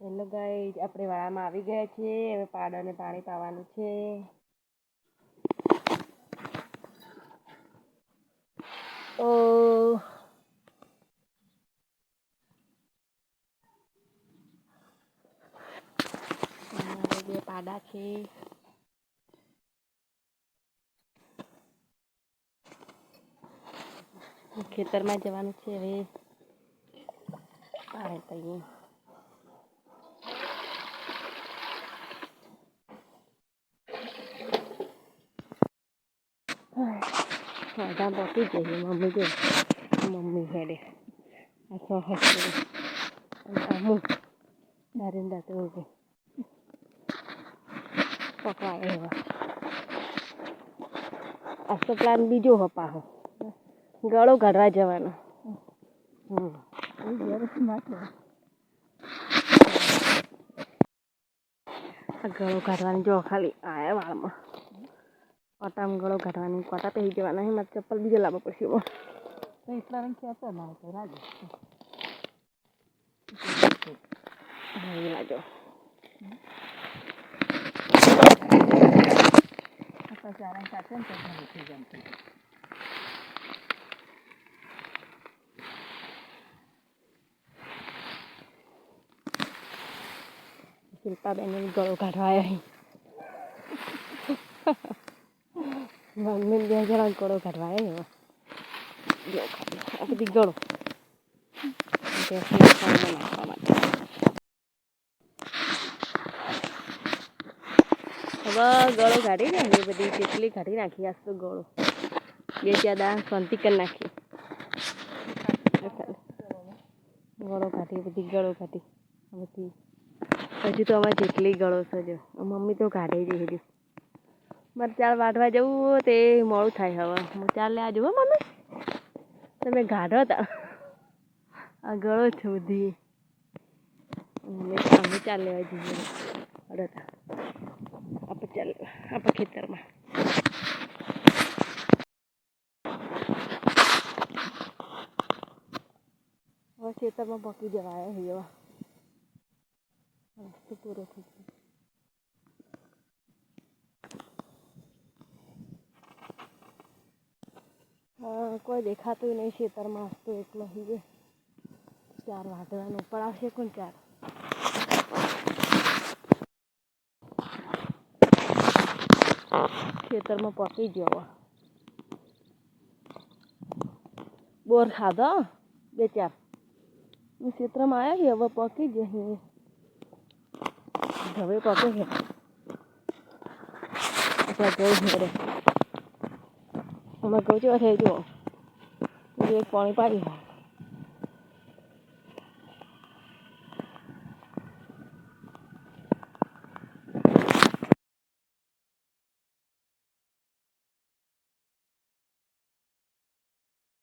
Hello guys, આપણે વાળામાં આવી ગયા છીએ. હવે પાડાને પાણી પાવાનું છે. ઓ બે પાડા છે. ખેતરમાં જવાનું છે હવે. પાણી પાઈએ અડધા પહોંચી જઈએ મમ્મી જો મમ્મી હેડે સો હસ્તે અમુક દારીને દાતે ઉભે પકવાય એવા આ તો પ્લાન બીજો હપાહો ગળો કાઢવા જવાનો ગળો કાઢવાની જો ખાલી આયા વાળમાં. કોટામાં ગળો કાઢવાની કોટા પહેરી જવાના છે મારે ચપ્પલ બીજા લાવવા પડશે તો એટલા રંગ ખેંચો ના તો રાજો લાજો આ ચાર ને શિલ્પાબેન ગળો કાઢવા આવ્યા મમ્મી બે જણા ગળો કાઢવા આવ્યા બધી ગળો. હવે ગળો કાઢી ને એ બધી કેટલી કાઢી નાખી, આજ તો ગળો. બે જ્યાદા શાંતિ કરી નાખી. ગળો કાઢી બધી ગળો કાઢી. બધી. હજુ તો અમારે જેટલી ગળો છે જો. મમ્મી તો કાઢે જ મારે ચાલ વાઢવા જવું તે મોડું થાય હવે. હું ચાલ લે આજુ હો, મમ્મી. તમે ગાઢો તા આ ગળો છે બધી. અમે ચાલ લેવા જઈએ. અરે આપણે ચાલ, આપણે ખેતરમાં. હવે ખેતરમાં પકી જવાય એવા. તો પૂરો થઈ ગયો. હા કોઈ દેખાતું નહીં ખેતરમાં તો એકલો હી ચાર વાઢવાનું ઉપર આવશે કોણ ચાર? ખેતરમાં પકી ગયો હવે. બોર ખાધો? બે ચાર. ખેતરમાં આવ્યા હવે પકી ગયો હવે પકે છે આપણા ગઈ હેડે આમાં Teflon.